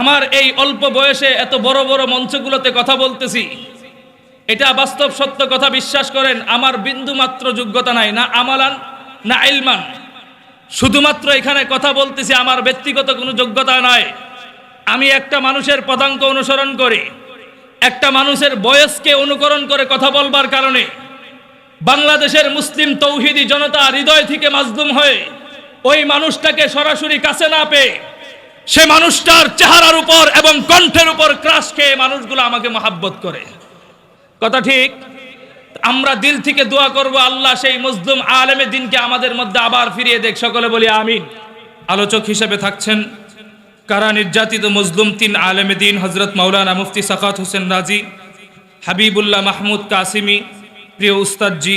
আমার এই অল্প বয়সে এত বড় বড় মঞ্চগুলোতে কথা বলতেছি। এটা বাস্তব সত্য কথা বিশ্বাস করেন, আমার বিন্দু মাত্র যোগ্যতা নাই, না আমালান, না ইলমান। শুধুমাত্র এখানে কথা বলতেছি, আমার ব্যক্তিগত কোনো যোগ্যতা নাই। আমি একটা মানুষের পদাঙ্ক অনুসরণ করে, একটা মানুষের বয়সকে অনুকরণ করে কথা বলবার কারণে। বাংলাদেশের মুসলিম তৌহিদি জনতা হৃদয় থেকে মাজলুম হয়ে ওই মানুষটাকে সরাসরি কাছে না পেয়ে সে মানুষটার চেহারার উপর এবং কণ্ঠের উপর ক্রাশ খেয়ে মানুষগুলো আমাকে মহাব্বত করে। কথা ঠিক? আমরা দিল থেকে দোয়া করব, আল্লাহ সেই মজলুম আলেমে দিনকে আমাদের মধ্যে আবার ফিরিয়ে দেখ। সকলে বলি আমিন। আলোচক হিসেবে থাকছেন কারা নির্যাতিত মজলুম তিন আলেমে দিন হজরত মৌলানা মুফতি সাকাত হোসেন রাজি, হাবিবুল্লাহ মাহমুদ কাসিমি, প্রিয় উস্তাদজি,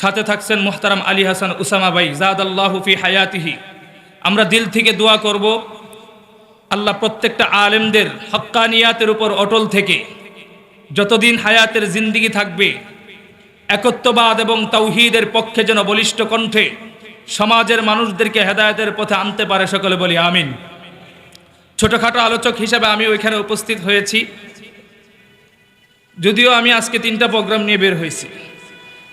সাথে থাকছেন মোহতারাম আলী হাসান উসামা ভাই জাদ আল্লাহফি হায়াতিহি। আমরা দিল থেকে দোয়া করব আল্লাহ প্রত্যেকটা আলেমদের হক্কানিয়াতের উপর অটল থেকে যতদিন হায়াতের জিন্দিগি থাকবে, একত্ববাদ এবং তৌহিদের পক্ষে যেন বলিষ্ঠ কণ্ঠে সমাজের মানুষদেরকে হেদায়তের পথে আনতে পারে সকলে বলি আমিন। ছোটখাটো আলোচক হিসেবে আমি ওইখানে উপস্থিত হয়েছি। যদিও আমি আজকে তিনটা প্রোগ্রাম নিয়ে বের হয়েছি।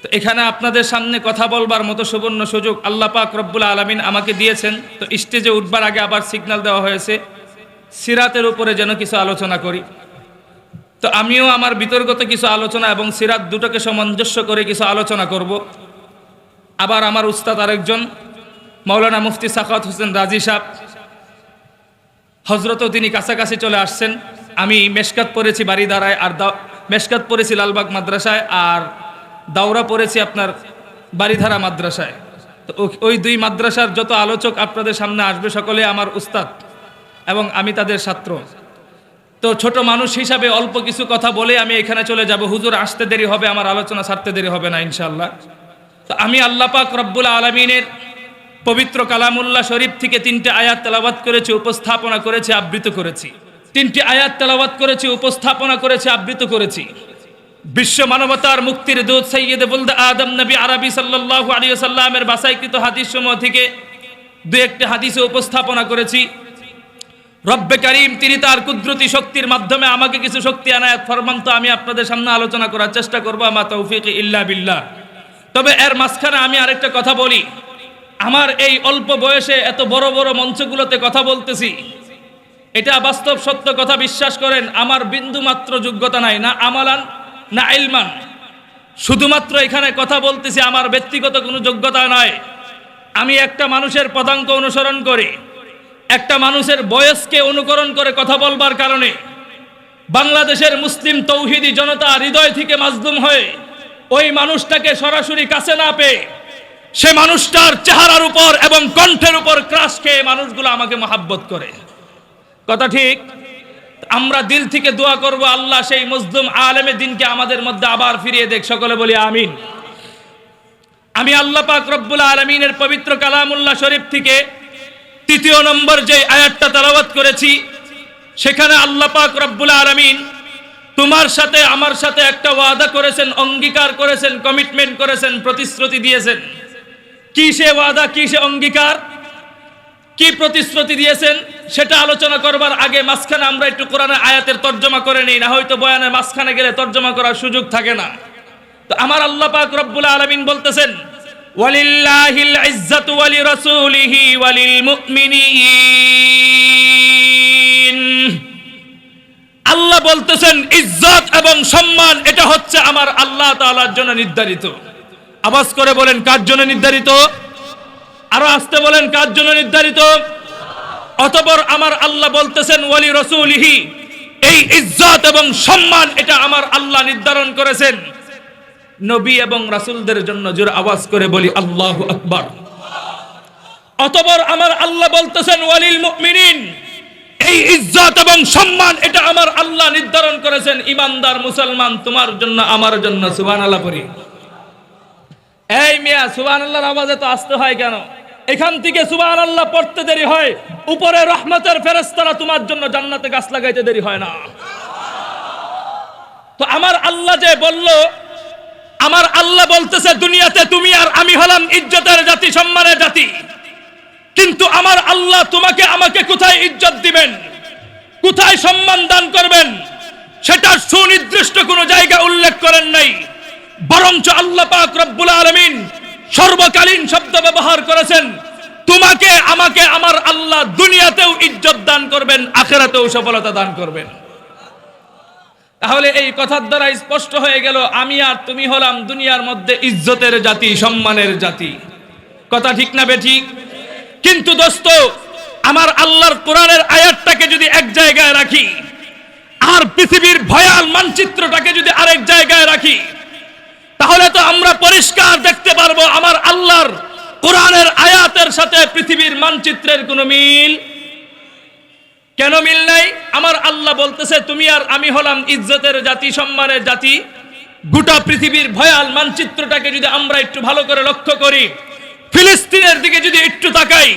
তো এখানে আপনাদের সামনে কথা বলবার মতো সুবর্ণ সুযোগ আল্লাহ পাক রব্বুল আলমিন আমাকে দিয়েছেন। তো স্টেজে উঠবার আগে আবার সিগন্যাল দেওয়া হয়েছে। সিরাতের উপরে যেন কিছু আলোচনা করি। তো আমিও আমার বিতর্গত কিছু আলোচনা এবং সিরাত দুটোকে সামঞ্জস্য করে কিছু আলোচনা করব। আবার আমার উস্তাদ আরেকজন মৌলানা মুফতি সাকাত হোসেন রাজি সাহ হজরতও তিনি কাছাকাছি চলে আসছেন। আমি মেশকাত পড়েছি বাড়িদারায় আর মেশকাত পড়েছি লালবাগ মাদ্রাসায় আর দাওরা পড়েছি আপনার বাড়িধারা মাদ্রাসায়। তো ওই দুই মাদ্রাসার যত আলোচক আপনাদের সামনে আসবে সকলে আমার উস্তাদ। এবং আমি তাদের ছাত্র। তো ছোট মানুষ হিসাবে অল্প কিছু কথা বলে আমি এখানে চলে যাব। হুজুর, আসতে দেরি হবে, আমার আলোচনা ছাড়তে দেরি হবে না ইনশাল্লাহ তো আমি আল্লাহ পাক রব্বুল আলমিনের পবিত্র কালামুল্লাহ শরীফ থেকে তিনটে আয়াত তেলাবাত করেছি, উপস্থাপনা করেছি, আবৃত করেছি। তিনটি আয়াত তেলাবাত করেছি, উপস্থাপনা করেছি, আবৃত করেছি। বিশ্ব মানবতার মুক্তির দূত সৈয়দ বুলদ আদম নবী আরবি সাল্লাল্লাহু আলাইহি সাল্লামের বাসাইকৃত হাদিস সমূহ থেকে দু একটি হাদিসে উপস্থাপনা করেছি। রব্বে করিম, তিনি তার কুদরতি শক্তির মাধ্যমে আমাকে কিছু শক্তি আনায়াত ফরমান, তো আমি আপনাদের সামনে আলোচনা করার চেষ্টা করব আমার তৌফিক ইল্লা বিল্লাহ। তবে এর মাঝখানে আমি আরেকটা কথা বলি। আমার এই অল্প বয়সে এত বড় বড় মঞ্চগুলোতে কথা বলতেছি। এটা বাস্তব সত্য কথা, বিশ্বাস করেন, আমার বিন্দু মাত্র যোগ্যতা নাই, না আমালান, না ইলমান। শুধুমাত্র এখানে কথা বলতেছি, আমার ব্যক্তিগত কোনো যোগ্যতা নয়। আমি একটা মানুষের পদাঙ্ক অনুসরণ করে। একটা মানুষের বয়সকে অনুকরণ করে কথা বলবার কারণে বাংলাদেশের মুসলিম তৌহিদি জনতা হৃদয় থেকে মাজলুম হয়ে ওই মানুষটাকে সরাসরি কাছে না পেয়ে সে মানুষটার চেহারার উপর এবং কণ্ঠের উপর ক্রাশ খেয়ে মানুষগুলো আমাকে মহাব্বত করে। কথা ঠিক? আমরা দিল থেকে দোয়া করব, আল্লাহ সেই মজলুম আলেমে দিনকে আমাদের মধ্যে আবার ফিরিয়ে দেখ। সকলে বলি আমিন। আমি আল্লাহ পাক রব্বুল আলমিনের পবিত্র কালামুল্লাহ শরীফ থেকে তৃতীয় নম্বর যে আয়াতটা তালাবাত করেছি, সেখানে আল্লাহ পাক রব্বুল আলমিন তোমার সাথে আমার সাথে একটা ওয়াদা করেছেন, অঙ্গীকার করেছেন কমিটমেন্ট করেছেন, প্রতিশ্রুতি দিয়েছেন। কি সে ওয়াদা, কি সে অঙ্গীকার, কি প্রতিশ্রুতি দিয়েছেন, সেটা আলোচনা করবার আগে মাঝখানে আমরা একটু কোরআনের আয়াতের তর্জমা করে নিই, না হয়তো বয়ানের মাঝখানে গেলে তর্জমা করার সুযোগ থাকে না। তো আমার আল্লাহ পাক রব্বুল আলামিন বলতেছেন ওয়ালি রাসূলিহি ওয়ালিল মুমিনিন আল্লাহ বলতেছেন, ইজ্জত এবং সম্মান, এটা হচ্ছে আমার আল্লাহ তাআলার জন্য নির্ধারিত। আওয়াজ করে বলেন, কার জন্য নির্ধারিত? আরও আসতে বলেন, কার জন্য নির্ধারিত? অতপর আমার আল্লাহ বলতেছেন ওয়ালি রসুলিহি এই ইজ্জত এবং সম্মান, এটা আমার আল্লাহ নির্ধারণ করেছেন। নবী এবং রাসূলদের জন্য জোর আওয়াজ করে বলি, আল্লাহু আকবার। অতপর আমার আল্লাহ বলতেছেন, ওয়ালিল মুমিনিন। এই ইজ্জত এবং সম্মান, এটা আমার আল্লাহ নির্ধারণ করেছেন। ইমানদার মুসলমান, তোমার জন্য, আমার জন্য, সুবহানাল্লাহ পড়ি। এই মিয়া সুবাহ আল্লাহর আওয়াজে তো আসতে হয় কেন? এখান থেকে সুবাহ আল্লাহ পড়তে দেরি হয়। উপরে রহমতের ফেরেস্তারা তোমার জন্য জান্নাতে গাছ লাগাইতে দেরি হয় না। তো আমার আল্লাহ যে বলল আমার আল্লাহ বলতেছে, দুনিয়াতে তুমি আর আমি হলাম ইজ্জতের জাতি, সম্মানের জাতি। কিন্তু আমার আল্লাহ তোমাকে আমাকে কোথায় ইজ্জত দিবেন? কোথায় সম্মান দান করবেন? সেটার সুনির্দিষ্ট কোনো জায়গা উল্লেখ করেন নাই। বরঞ্চ আল্লাহ পাক রব্বুল আলমিন সর্বকালীন শব্দ ব্যবহার করেছেন, তোমাকে, আমাকে, আমার আল্লাহ দুনিয়াতেও ইজ্জত দান করবেন, আখেরাতেও সফলতা দান করবেন। তাহলে এই কথার দ্বারা স্পষ্ট হয়ে গেল, আমি আর তুমি হলাম দুনিয়ার মধ্যে ইজ্জতের জাতি, সম্মানের জাতি। কথা ঠিক না বেঠিক কিন্তু দোস্ত, আমার আল্লাহর কোরআনের আয়াতটাকে যদি এক জায়গায় রাখি, আর পৃথিবীর ভয়াল মানচিত্রটাকে যদি আরেক জায়গায় রাখি, তাহলে তো আমরা পরিষ্কার দেখতে পারব আমার আল্লাহর কোরআনের আয়াতের সাথে পৃথিবীর মানচিত্রের কোনো মিল কেন মিল নাই? আমার আল্লাহ বলতেছে, তুমি আর আমি হলাম ইজ্জতের জাতি, সম্মানের জাতি। গোটা পৃথিবীর ভয়াল মানচিত্রটাকে যদি আমরা একটু ভালো করে লক্ষ্য করি, ফিলিস্তিনের দিকে যদি একটু তাকাই,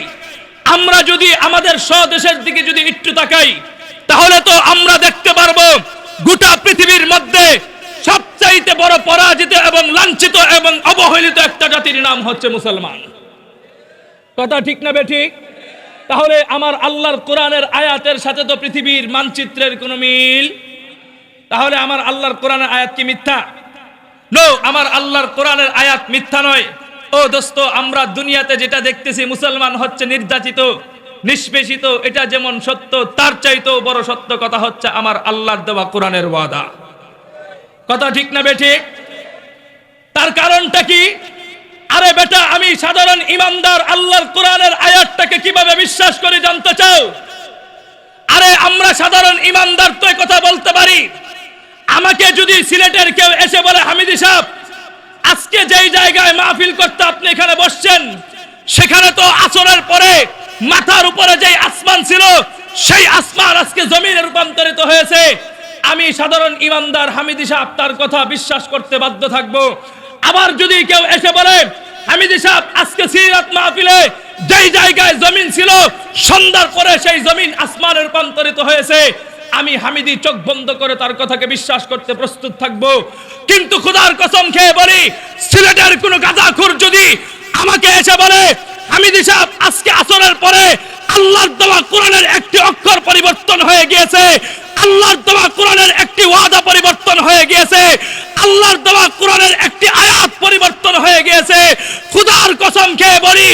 আমরা যদি আমাদের স্বদেশের দিকে যদি একটু তাকাই, তাহলে তো আমরা দেখতে পারব গোটা পৃথিবীর মধ্যে সবচাইতে বড় পরাজিত এবং লাঞ্ছিত এবং অবহেলিত একটা জাতির নাম হচ্ছে মুসলমান। কথা ঠিক না বেঠিক তাহলে আমার আল্লাহর কোরআনের আয়াতের সাথে তো পৃথিবীর মানচিত্রের কোনো মিল। তাহলে আমার আল্লাহর কোরআনের আয়াত কি মিথ্যা? নো আমার আল্লাহর কোরআনের আয়াত মিথ্যা নয়। ও দোস্ত, আমরা দুনিয়াতে যেটা দেখতেছি মুসলমান হচ্ছে নির্যাতিত, নিষ্পেষিত, এটা যেমন সত্য, তার চাইতেও বড় সত্য কথা হচ্ছে আমার আল্লাহর দেওয়া কোরআনের ওয়াদা। কথা ঠিক না বেঠিক তার কারণটা কি? আরে বেটা, আমি সাধারণ ইমানদার, আল্লাহর কোরআনের আয়াতটাকে কীভাবে বিশ্বাস করে জানতে চাও? আরে, আমরা সাধারণ ইমানদার তো কথা বলতে পারি। আমাকে যদি সিলেটের কেউ এসে বলে, হামিদি সাহেব, আজকে যেই জায়গায় মাহফিল করতে আপনি এখানে বসছেন, সেখানে তো আসরের পরে মাথার উপরে যেই আসমান ছিল, সেই আসমান আজকে জমিনে রূপান্তরিত হয়েছে। আমি সাধারণ ইমানদার, হামিদি সাহেব, তার কথা বিশ্বাস করতে বাধ্য থাকব। আবার যদি কেউ এসে বলে, হামিদি সাহেব, আজকে সিরাত মাহফিলে যেই জায়গায় জমিন ছিল, সন্ধ্যার পরে সেই জমিন আসমানে রূপান্তরিত হয়েছে। আমি হামিদি চোখ বন্ধ করে তার কথাকে বিশ্বাস করতে প্রস্তুত থাকব। কিন্তু খুদার কসম খেয়ে বলি, সিলেটের কোন গাঁজাখুর যদি আমাকে এসে বলে, হামিদি সাহেব, আজকে আসরের পরে আল্লাহর দেওয়া কোরআনের একটি অক্ষর পরিবর্তন হয়ে গিয়েছে, আল্লাহর দেওয়া কোরআনের একটি ওয়াদা পরিবর্তন হয়ে গিয়েছে আল্লাহর দেওয়া কোরআনের একটি আয়াত পরিবর্তন হয়ে গিয়েছে। খুদার কসম খেয়ে বলি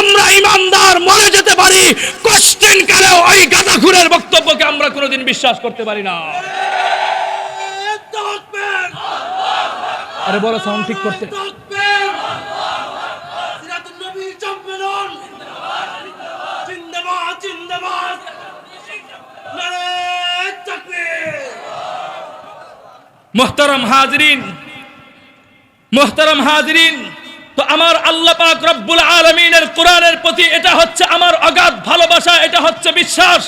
আমরা ইমানদার মরে যেতে পারি কোশ্চেন কালে ওই গাদাখুরের বক্তব্যকে আমরা কোনোদিন বিশ্বাস করতে পারি না। আরে বলো সাউন্ড ঠিক করতে। মোহতারাম হাজরিন মোহতারাম হাজরিন, তো আমার আল্লাহ পাক রব্বুল আলমিনের কোরআনের প্রতি এটা হচ্ছে আমার অগাধ ভালোবাসা, এটা হচ্ছে বিশ্বাস।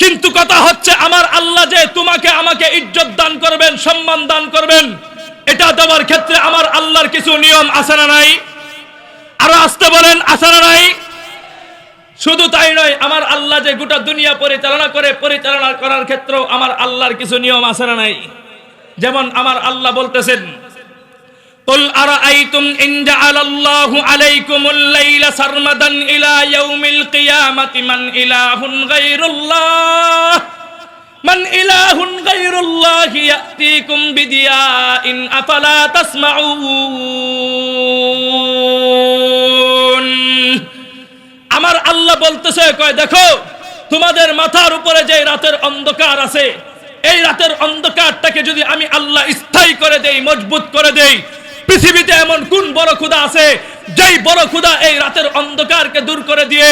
কিন্তু কথা হচ্ছে আমার আল্লাহ যে তোমাকে আমাকে ইজ্জত দান করবেন, সম্মান দান করবেন, এটা দেওয়ার ক্ষেত্রে আমার আল্লাহর কিছু নিয়ম আছে না নাই? আরও আসতে বলেন, আছে না নাই? শুধু তাই নয়, আমার আল্লাহ যে গোটা দুনিয়া পরিচালনা করে, পরিচালনা করার ক্ষেত্রেও আমার আল্লাহর কিছু নিয়ম আছে না নাই? যেমন আমার আল্লাহ বলতেছেন قل أرأيتم إن جعل الله عليكم الليل سرمدا إلى يوم القيامة من إله غير الله من إله غير الله يأتيكم بدياء أفلا تسمعون আমার আল্লাহ বলতেছে কয় দেখো তোমাদের মাথার উপরে যে রাতের অন্ধকার আছে এই রাতের অন্ধকারটাকে যদি আমি আল্লাহ স্থায়ী করে দেই, মজবুত করে দেই, পৃথিবীতে এমন কোন বড় ক্ষুদা আছে, যেই বড় ক্ষুদা এই রাতের অন্ধকারকে দূর করে দিয়ে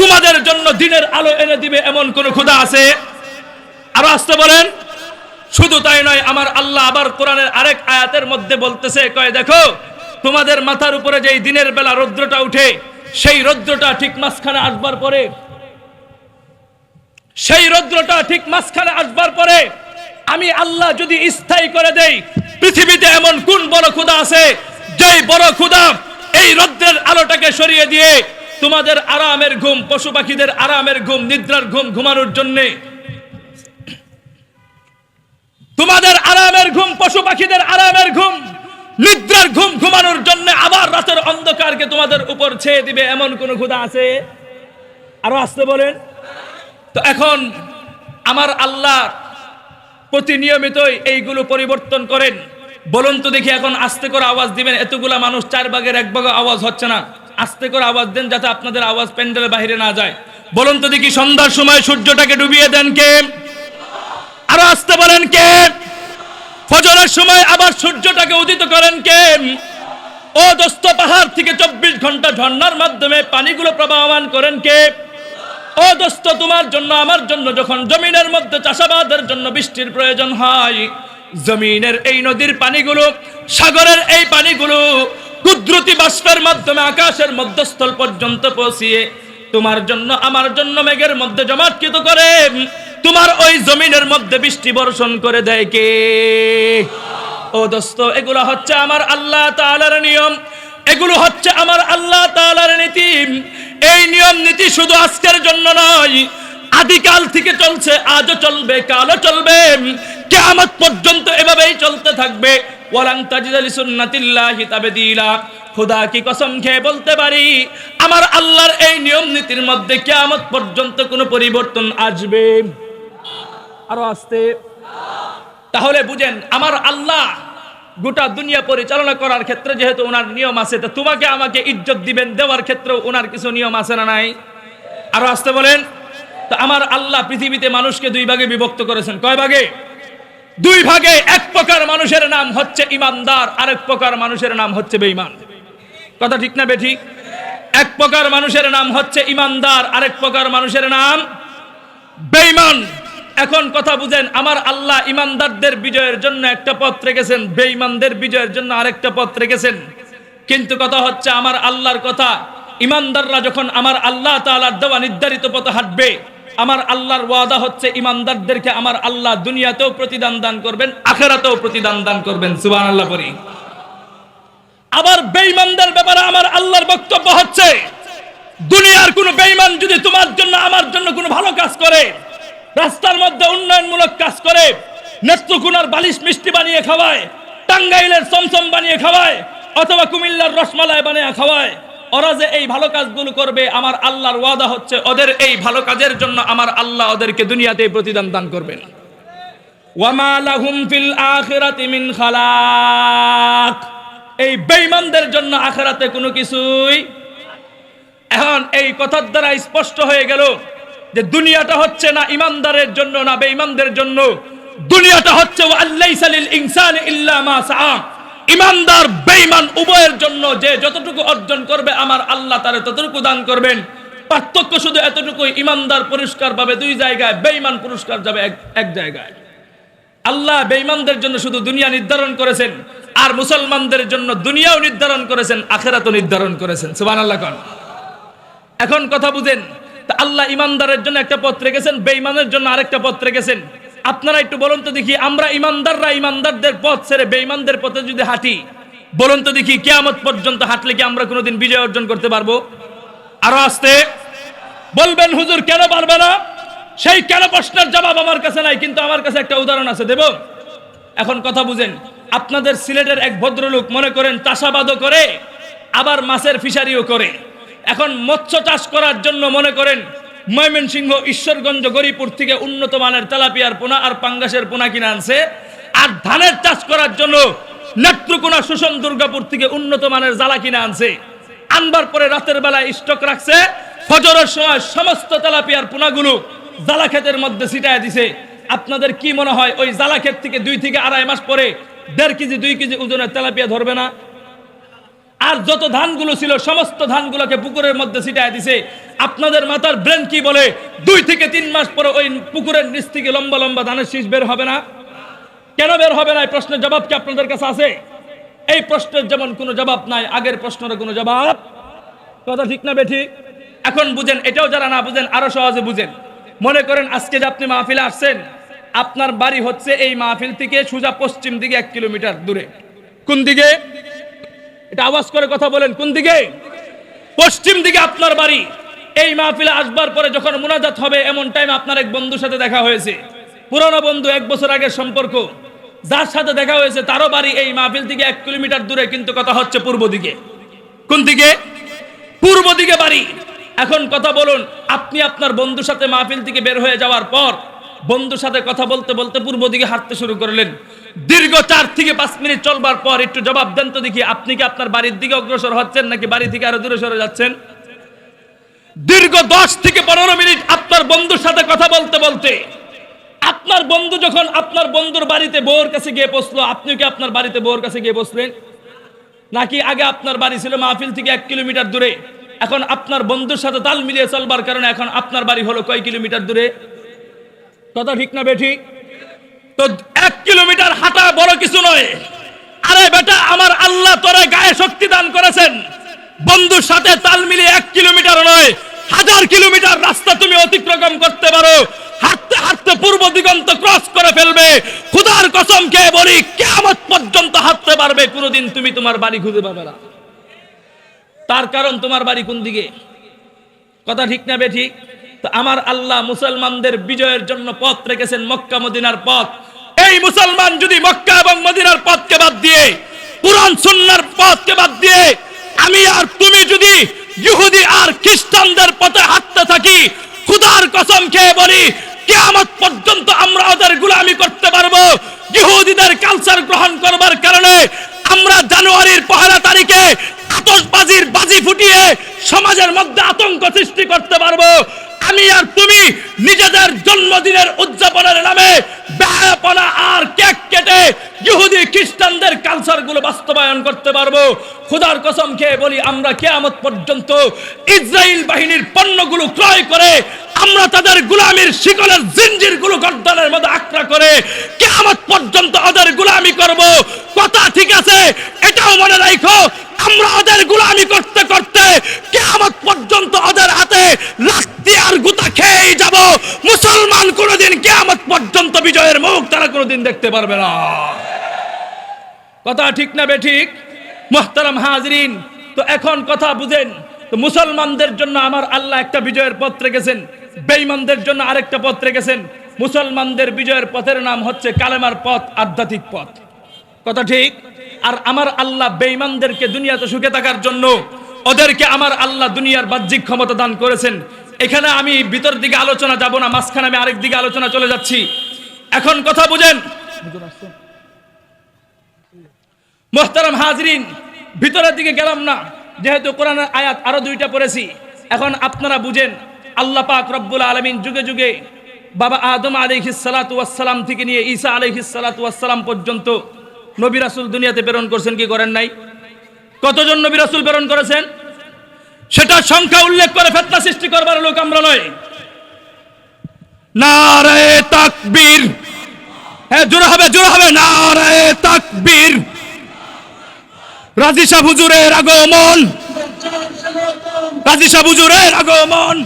তোমাদের জন্য দিনের আলো এনে দিবে এমন কোন ক্ষুদা আছে? আরও আসতে বলেন। শুধু তাই নয়, আমার আল্লাহ আবার কোরআনের আরেক আয়াতের মধ্যে বলতেছে, কয়, দেখো, তোমাদের মাথার উপরে যেই দিনের বেলা রৌদ্রটা উঠে, সেই রৌদ্রটা ঠিক মাঝখানে আসবার পরে সেই রৌদ্রটা ঠিক মাঝখানে আসবার পরে আমি আল্লাহ যদি স্থায়ী করে দেই, পৃথিবীতে এমন কোন বড় ক্ষুদা আছে যেই বড় ক্ষুদা এই রৌদ্রের আলোটাকে সরিয়ে দিয়ে তোমাদের আরামের ঘুম, পশু পাখিদের আরামের ঘুম, নিদ্রার ঘুম ঘুমানোর জন্যে তোমাদের আরামের ঘুম, পশু পাখিদের আরামের ঘুম, নিদ্রার ঘুম ঘুমানোর জন্য আবার রাতের অন্ধকারকে তোমাদের উপর ছেয়ে দিবে, এমন কোন ক্ষুদা আছে? আরও আসতে বলেন। তো এখন আমার আল্লাহ প্রতিনিয়মিতই এইগুলো পরিবর্তন করেন। বলুন তো দেখি এখন আস্তে করে আওয়াজ দিবেন। এতগুলা মানুষ চার ভাগের এক ভাগে আওয়াজ হচ্ছে না। আস্তে করে আওয়াজ দেন যাতে আপনাদের আওয়াজ প্যান্ডেলের বাইরে না যায়। বলুন তো দেখি সন্ধ্যার সময় সূর্যটাকে ডুবিয়ে দেন কে? আরও আসতে বলেন কে? ফজরের সময় আবার সূর্যটাকে উদিত করেন কে? ও দোস্ত পাহাড় থেকে চব্বিশ ঘণ্টা ঝর্ণার মাধ্যমে পানিগুলো প্রবাহমান করেন কে? ও দোস্ত, তোমার জন্য, আমার জন্য যখন জমিনের মধ্যে চাষাবাদের জন্য বৃষ্টির প্রয়োজন হয়, জমিনের এই নদীর পানিগুলো, সাগরের এই পানিগুলো কুদরতি বাষ্পের মাধ্যমে আকাশের মধ্যস্থল পর্যন্ত পৌঁছিয়ে তোমার জন্য, আমার জন্য মেঘের মধ্যে জমাটকৃত করে, তোমার ওই জমিনের মধ্যে বৃষ্টি বর্ষণ করে দেয় কে? ও দোস্ত, এগুলো হচ্ছে আমার আল্লাহ তাআলার নিয়ম, এগুলো হচ্ছে আমার আল্লাহ তাআলার নীতি। এই নিয়ম নীতি শুধু আজকের জন্য নয়। আদিকাল থেকে চলছে, আজও চলবে, কালও চলবে। কিয়ামত পর্যন্ত এভাবেই চলতে থাকবে। ওয়ালাং তাজিদা লিসুন্নাতিল্লাহি তাবদীলা। কি কসম খেয়ে বলতে পারি, আমার আল্লাহর এই নিয়ম নীতির মধ্যে কিয়ামত পর্যন্ত কোনো পরিবর্তন আসবে? আরও আসতে? তাহলে বুঝেন, আমার আল্লাহ গোটা দুনিয়া পরিচালনা করার ক্ষেত্রে যেহেতু ওনার নিয়ম আছে, তা তোমাকে আমাকে ইজ্জত দিবেন, দেওয়ার ক্ষেত্রেও ওনার কিছু নিয়ম আছে না নাই? আরও আসতে বলেন। তো আমার আল্লাহ পৃথিবীতে মানুষকে দুই ভাগে বিভক্ত করেছেন। কয় ভাগে? দুই ভাগে। এক প্রকার মানুষের নাম হচ্ছে ইমানদার, আরেক প্রকার মানুষের নাম হচ্ছে বেঈমান। কথা ঠিক না বেঠিক এক প্রকার মানুষের নাম হচ্ছে ইমানদার, আরেক প্রকার মানুষের নাম বেঈমান। এখন কথা বুঝেন, আমার আল্লাহ ইমানদারদের বিজয়ের জন্য একটা পথ রেখেছেন, বেঈমানদের বিজয়ের জন্য আরেকটা পথ রেখেছেন। কিন্তু কথা হচ্ছে, আমার আল্লাহর কথা, ইমানদাররা যখন আমার আল্লাহ তাআলার দেওয়া নির্ধারিত পথে হাঁটবে, আমার আল্লাহর ওয়াদা হচ্ছে ইমানদারদেরকে আমার আল্লাহ দুনিয়াতেও প্রতিদান দান করবেন, আখেরাতেও প্রতিদান দান করবেন, সুবহানাল্লাহ পরি আবার বেঈমানদের ব্যাপারে আমার আল্লাহর বক্তব্য হচ্ছে, দুনিয়ার কোনো বেঈমান যদি তোমার জন্য, আমার জন্য কোনো ভালো কাজ করে রাস্তার মধ্যে উন্নয়নমূলক কাজ করে নেত্রকোনার বালিশ মিষ্টি বানিয়ে খাওয়ায়, টাঙ্গাইলের চমচম বানিয়ে খাওয়ায়, অথবা কুমিল্লার রসমালাই বানিয়ে খাওয়ায়। ওরা যে এই ভালো কাজগুলো করবে, আমার আল্লাহর ওয়াদা হচ্ছে ওদের এই ভালো কাজের জন্য আমার আল্লাহ ওদেরকে দুনিয়াতে প্রতিদান দান করবেন। ওয়ামা লাহুম ফিল আখিরাতি মিন খালাক। এই বেঈমানদের জন্য আখিরাতে কোনো কিছুই এখন এই কথার দ্বারা স্পষ্ট হয়ে গেল যে দুনিয়াটা হচ্ছে না ইমানদারের জন্য, না বেঈমানদের জন্য, দুনিয়াটা হচ্ছে আল্লাইসা লিল ইনসানি ইল্লা মা সাআ। ইমানদার, বেঈমান উভয়ের জন্য যে যতটুকু অর্জন করবে আমার আল্লাহ তারে ততটুকু দান করবেন। পার্থক্য শুধু এতটুকু ইমানদার পুরস্কার পাবে দুই জায়গায়, বেঈমান পুরস্কার যাবে এক জায়গায়। আল্লাহ বেঈমানদের জন্য শুধু দুনিয়া নির্ধারণ করেছেন, আর মুসলমানদের জন্য দুনিয়াও নির্ধারণ করেছেন, আখেরাতও নির্ধারণ করেছেন। সুবহানাল্লাহ কোন। এখন কথা বুঝেন তা আল্লাহ ইমানদারের জন্য একটা পথ রেখেছেন, বেঈমানের জন্য আরেকটা পথ রেখেছেন। আপনারা একটু বলুন তো দেখি, আমরা ইমানদাররা ইমানদারদের পথ ছেড়ে বেঈমানদের পথে যদি হাঁটি, বলুন তো দেখি কিয়ামত পর্যন্ত হাঁটলে কি আমরা কোনোদিন বিজয় অর্জন করতে পারব? আরও আসতে। বলবেন, হুজুর, কেন পারবে না? সেই কেন প্রশ্নের জবাব আমার কাছে নাই, কিন্তু আমার কাছে একটা উদাহরণ আছে, দেব? এখন কথা বুঝেন, আপনাদের সিলেটের এক ভদ্রলোক মনে করেন, চাষাবাদও করে, আবার মাছের ফিশারিও করে। এখন মৎস্য চাষ করার জন্য মনে করেন ময়মনসিংহ, ঈশ্বরগঞ্জ গরিপুর থেকে উন্নত মানের তেলাপিয়ার পোনা আর পাঙ্গাসের পোনা কিনে আনছে। আর ধানের চাষ করার জন্য নেত্রকোনা সুষম দুর্গাপুর থেকে উন্নত মানের জ্বালা কিনে আনছে। আনবার পরে রাতের বেলায় স্টক রাখছে। ফজরের সময় সমস্ত তেলাপিয়ার পোনাগুলো জ্বালা ক্ষেতের মধ্যে ছিটায় দিছে। আপনাদের কি মনে হয়, ওই জ্বালা ক্ষেত থেকে দুই থেকে আড়াই মাস পরে দেড় কেজি, দুই কেজি ওজনের তেলাপিয়া ধরবে না? আর যত ধানগুলো ছিল, সমস্ত ধানগুলোকে পুকুরের মধ্যে ছিটায় দিছে। আপনাদের মাথার ব্রেন কি বলে? দুই থেকে তিন মাস পরে ওই পুকুরের নিচ থেকে লম্বা লম্বা ধানের শীষ বের হবে না? কেন বের হবে না? এই প্রশ্নের জবাব কি আপনাদের কাছে আছে? এই প্রশ্নের যেমন কোনো জবাব নাই, আগের প্রশ্নের কোনো জবাব কথা ঠিক না বেঠি এখন বুঝেন, এটাও যারা না বুঝেন, আরও সহজে বুঝেন। মনে করেন আজকে যে আপনি মাহফিলে আসছেন, আপনার বাড়ি হচ্ছে এই মাহফিল থেকে সোজা পশ্চিম দিকে এক কিলোমিটার দূরে। কোন দিকে? এটা আওয়াজ করে কথা বলেন, কোন দিকে? পশ্চিম দিকে আপনার বাড়ি। এই মাহফিলে আসবার পরে যখন মোনাজাত হবে, এমন টাইম আপনার এক বন্ধুর সাথে দেখা হয়েছে। পুরনো বন্ধু, এক বছর আগের সম্পর্ক। যার সাথে দেখা হয়েছে, তারও বাড়ি এই মাহফিল থেকে এক কিলোমিটার দূরে, কিন্তু কথা হচ্ছে পূর্ব দিকে। কোন দিকে? পূর্ব দিকে বাড়ি। এখন কথা বলুন, আপনি আপনার বন্ধুর সাথে মাহফিল থেকে বের হয়ে যাওয়ার পর বন্ধুর সাথে কথা বলতে বলতে পূর্ব দিকে হাঁটতে শুরু করলেন। দীর্ঘ চার থেকে পাঁচ মিনিট চলবার পর একটু জবাব দেন তো দেখি, আপনি কি আপনার বাড়ির দিকে অগ্রসর হচ্ছেন নাকি বাড়ি থেকে আরও দূরে সরে যাচ্ছেন? দীর্ঘ দশ থেকে পনেরো মিনিট আপনার বন্ধুর সাথে কথা বলতে বলতে, আপনার বন্ধু যখন আপনার বন্ধুর বাড়িতে বউর কাছে গিয়ে বসল আপনি কি আপনার বাড়িতে বউর কাছে গিয়ে বসলেন? নাকি আগে আপনার বাড়ি ছিল মাহফিল থেকে এক কিলোমিটার দূরে, এখন আপনার বন্ধুর সাথে তাল মিলিয়ে চলবার কারণে এখন আপনার বাড়ি হলো কয় কিলোমিটার দূরে? কথা ঠিক না বেঠি? তো এক কিলোমিটার হাঁটা বড় কিছু নয়। আরে বেটা, আমার আল্লাহ তোরে গায়ে শক্তি দান করেছেন। বন্ধুর সাথে তাল মিলিয়ে এক কিলোমিটার নয়, হাজার কিলোমিটার রাস্তা তুমি অতিক্রম করতে পারো। হাঁটতে হাঁটতে পূর্ব দিগন্ত ক্রস করে ফেলবে। খুদার কসম খেয়ে বলি কেমন পর্যন্ত হাঁটতে পারবে, কোনোদিন তুমি তোমার বাড়ি খুঁজে পাবে না। তার কারণ তোমার বাড়ি কোন দিকে? কথা ঠিক না বে ঠিক? তো আমার আল্লাহ মুসলমানদের বিজয়ের জন্য পথ রেখেছেন মক্কা মদিনার পথ। এই মুসলমান যদি মক্কা এবং মদিনার পথকে বাদ দিয়ে পুরান সুন্নার পথকে বাদ দিয়ে, আমি আর তুমি যদি ইহুদি আর খ্রিস্টানদের পথে হাঁটতে থাকি, খুদার কসম খেয়ে বলি, কেয়ামত পর্যন্ত আমরা ওদের গুলামি করতে পারব। ইহুদিদের কালচার গ্রহণ করবার কারণে আমরা জানুয়ারির পহেলা তারিখে আতশবাজির বাজি ফুটিয়ে সমাজের মধ্যে আতঙ্ক সৃষ্টি করতে পারব। আমি আর তুমি নিজেদের জন্মদিনের উদযাপনের নামে বেহায়াপনা আর কেক কেটে ইহুদি খ্রিস্টানদের কালচারগুলো বাস্তবায়ন করতে পারব। খোদার কসম খেয়ে বলি, আমরা কেয়ামত পর্যন্ত ইসরায়েল বাহিনীর পণ্যগুলো ক্রয় করে, আমরা তাদের গুলামির শিকলের জিঞ্জিরগুলো গর্দানের মধ্যে আক্রা করে কেয়ামত পর্যন্ত ওদের গুলামি করব। কথা ঠিক আছে? এটাও মনে রাখো আমরা ওদের গুলামি করতে করতে কেয়ামত পর্যন্ত ওদের হাতে লাস্তি আর গুতা খেয়েই যাব। মুসলমান কোনোদিন কেয়ামত পর্যন্ত বিজয়ের মুখ তারা কোনোদিন দেখতে পারবে না। কথা ঠিক না বে ঠিক? মোহতারাম হাজরিন, তো এখন কথা বুঝেন, তো মুসলমানদের জন্য আমার আল্লাহ একটা বিজয়ের পথ রেখেছেন, বেঈমানদের জন্য আরেকটা পথ রেখেছেন। মুসলমানদের বিজয়ের পথের নাম হচ্ছে কালেমার পথ, আধ্যাত্মিক পথ। কথা ঠিক? আর আমার আল্লাহ বেঈমানদেরকে দুনিয়াতে সুখে থাকার জন্য ওদেরকে আমার আল্লাহ দুনিয়ার বাহ্যিক ক্ষমতা দান করেছেন। এখানে আমি ভিতর দিকে আলোচনা যাব না, মাঝখানে আমি আরেক দিকে আলোচনা চলে যাচ্ছি। এখন কথা বুঝেন। মোহতারাম হাজরিন, ভিতরের দিকে গেলাম না, যেহেতু কোরআনের আয়াত আরও দুইটা পড়েছি। এখন আপনারা বুঝেন, আল্লাহ পাক রব্বুল আলমিন যুগে যুগে বাবা আদম আলহিসালাম থেকে নিয়ে ঈসা আলহিসালাম পর্যন্ত নবী রাসুল দুনিয়াতে প্রেরণ করছেন কি করেন নাই? কতজন নবী রাসুল প্রেরণ করেছেন? সেটা সংখ্যা উল্লেখ করে ফেতনা সৃষ্টি করবার লোক আমরা নয়। নারায়ে তাকবীর। হ্যাঁ জোরে হবে জোরে হবে। নারায়ে তাকবীর। রাজিসা হুজুরের আগমন। রাজিসা হুজুরের আগমন।